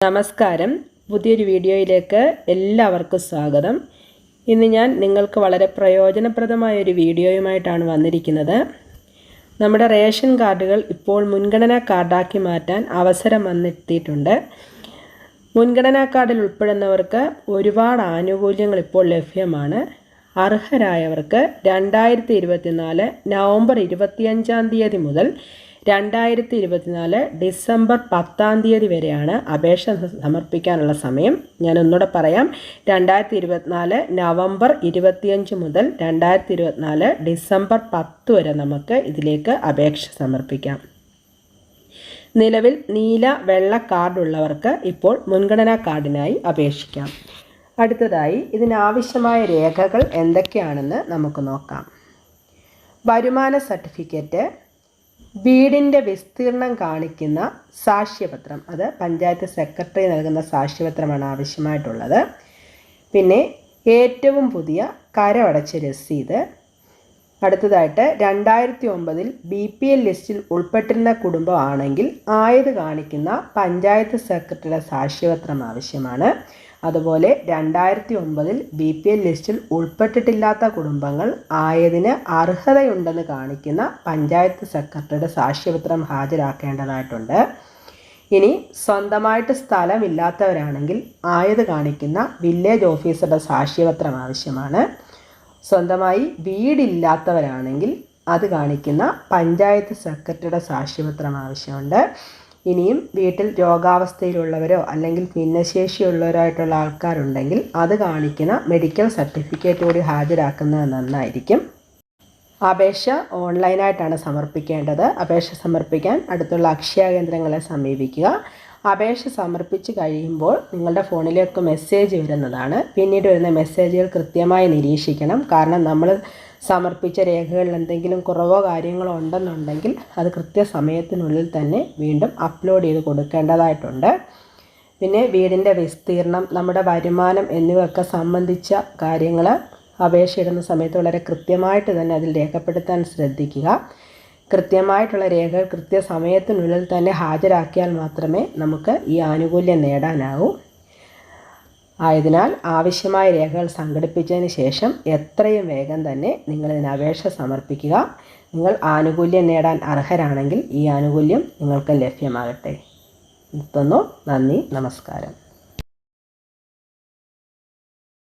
നമസ്കാരം. പുതിയൊരു വീഡിയോയിലേക്ക് എല്ലാവർക്കും സ്വാഗതം. ഇന്ന് ഞാൻ നിങ്ങൾക്ക് വളരെ പ്രയോജനപ്രദമായ ഒരു വീഡിയോയുമായിട്ടാണ് വന്നിരിക്കുന്നത്. നമ്മുടെ റേഷൻ കാർഡുകൾ ഇപ്പോൾ മുൻഗണനാ കാർഡാക്കി മാറ്റാൻ അവസരം വന്നെത്തിയിട്ടുണ്ട്. മുൻഗണനാ കാർഡിൽ ഉൾപ്പെടുന്നവർക്ക് ഒരുപാട് ആനുകൂല്യങ്ങൾ ഇപ്പോൾ ലഭ്യമാണ്. അർഹരായവർക്ക് രണ്ടായിരത്തി ഇരുപത്തിനാല് നവംബർ ഇരുപത്തിയഞ്ചാം തീയതി മുതൽ രണ്ടായിരത്തി ഇരുപത്തിനാല് ഡിസംബർ പത്താം തീയതി വരെയാണ് അപേക്ഷ സമർപ്പിക്കാനുള്ള സമയം. ഞാൻ ഒന്നുകൂടെ പറയാം. രണ്ടായിരത്തി ഇരുപത്തിനാല് നവംബർ ഇരുപത്തിയഞ്ച് മുതൽ രണ്ടായിരത്തി ഇരുപത്തിനാല് ഡിസംബർ പത്ത് വരെ നമുക്ക് ഇതിലേക്ക് അപേക്ഷ സമർപ്പിക്കാം. നിലവിൽ നീല വെള്ള കാർഡുള്ളവർക്ക് ഇപ്പോൾ മുൻഗണനാ കാർഡിനായി അപേക്ഷിക്കാം. അടുത്തതായി ഇതിനാവശ്യമായ രേഖകൾ എന്തൊക്കെയാണെന്ന് നമുക്ക് നോക്കാം. വരുമാന സർട്ടിഫിക്കറ്റ് വീടിന്റെ വിസ്തീർണം കാണിക്കുന്ന സാക്ഷ്യപത്രം. അത് പഞ്ചായത്ത് സെക്രട്ടറി നൽകുന്ന സാക്ഷ്യപത്രമാണ് ആവശ്യമായിട്ടുള്ളത്. പിന്നെ ഏറ്റവും പുതിയ കരമടച്ച രസീത്. അടുത്തതായിട്ട് രണ്ടായിരത്തി ഒമ്പതിൽ ബി പി എൽ ലിസ്റ്റിൽ ഉൾപ്പെട്ടിരുന്ന കുടുംബമാണെങ്കിൽ ആയത് കാണിക്കുന്ന പഞ്ചായത്ത് സെക്രട്ടറിയുടെ സാക്ഷ്യപത്രം ആവശ്യമാണ്. അതുപോലെ രണ്ടായിരത്തി ഒമ്പതിൽ ബി പി എൽ ലിസ്റ്റിൽ ഉൾപ്പെട്ടിട്ടില്ലാത്ത കുടുംബങ്ങൾ ആയതിന് അർഹതയുണ്ടെന്ന് കാണിക്കുന്ന പഞ്ചായത്ത് സെക്രട്ടറിയുടെ സാക്ഷ്യപത്രം ഹാജരാക്കേണ്ടതായിട്ടുണ്ട്. ഇനി സ്വന്തമായിട്ട് സ്ഥലമില്ലാത്തവരാണെങ്കിൽ ആയത് കാണിക്കുന്ന വില്ലേജ് ഓഫീസറുടെ സാക്ഷ്യപത്രം ആവശ്യമാണ്. സ്വന്തമായി വീടില്ലാത്തവരാണെങ്കിൽ അത് കാണിക്കുന്ന പഞ്ചായത്ത് സെക്രട്ടറിയുടെ സാക്ഷ്യപത്രം ആവശ്യമുണ്ട്. ഇനിയും വീട്ടിൽ രോഗാവസ്ഥയിലുള്ളവരോ അല്ലെങ്കിൽ ഭിന്നശേഷിയുള്ളവരായിട്ടുള്ള ആൾക്കാരുണ്ടെങ്കിൽ അത് കാണിക്കുന്ന മെഡിക്കൽ സർട്ടിഫിക്കറ്റ് കൂടി ഹാജരാക്കുന്നത് നന്നായിരിക്കും. അപേക്ഷ ഓൺലൈനായിട്ടാണ് സമർപ്പിക്കേണ്ടത്. അപേക്ഷ സമർപ്പിക്കാൻ അടുത്തുള്ള അക്ഷയ കേന്ദ്രങ്ങളെ സമീപിക്കുക. അപേക്ഷ സമർപ്പിച്ച് കഴിയുമ്പോൾ നിങ്ങളുടെ ഫോണിലേക്ക് മെസ്സേജ് വരുന്നതാണ്. പിന്നീട് വരുന്ന മെസ്സേജുകൾ കൃത്യമായി നിരീക്ഷിക്കണം. കാരണം നമ്മൾ സമർപ്പിച്ച രേഖകളിൽ എന്തെങ്കിലും കുറവോ കാര്യങ്ങളോ ഉണ്ടെന്നുണ്ടെങ്കിൽ അത് കൃത്യസമയത്തിനുള്ളിൽ തന്നെ വീണ്ടും അപ്ലോഡ് ചെയ്ത് കൊടുക്കേണ്ടതായിട്ടുണ്ട്. പിന്നെ വീടിന്റെ വിസ്തീർണം നമ്മുടെ വരുമാനം എന്നിവയൊക്കെ സംബന്ധിച്ച കാര്യങ്ങൾ അപേക്ഷ ഇടുന്ന സമയത്ത് വളരെ കൃത്യമായിട്ട് തന്നെ അതിൽ രേഖപ്പെടുത്താൻ ശ്രദ്ധിക്കുക. കൃത്യമായിട്ടുള്ള രേഖകൾ കൃത്യസമയത്തിനുള്ളിൽ തന്നെ ഹാജരാക്കിയാൽ മാത്രമേ നമുക്ക് ഈ ആനുകൂല്യം നേടാനാവൂ. ആയതിനാൽ ആവശ്യമായ രേഖകൾ സംഘടിപ്പിച്ചതിന് ശേഷം എത്രയും വേഗം തന്നെ നിങ്ങൾ ഇതിന് അപേക്ഷ സമർപ്പിക്കുക. നിങ്ങൾ ആനുകൂല്യം നേടാൻ അർഹരാണെങ്കിൽ ഈ ആനുകൂല്യം നിങ്ങൾക്ക് ലഭ്യമാകട്ടെ. നിർത്തുന്നു നന്ദി നമസ്കാരം.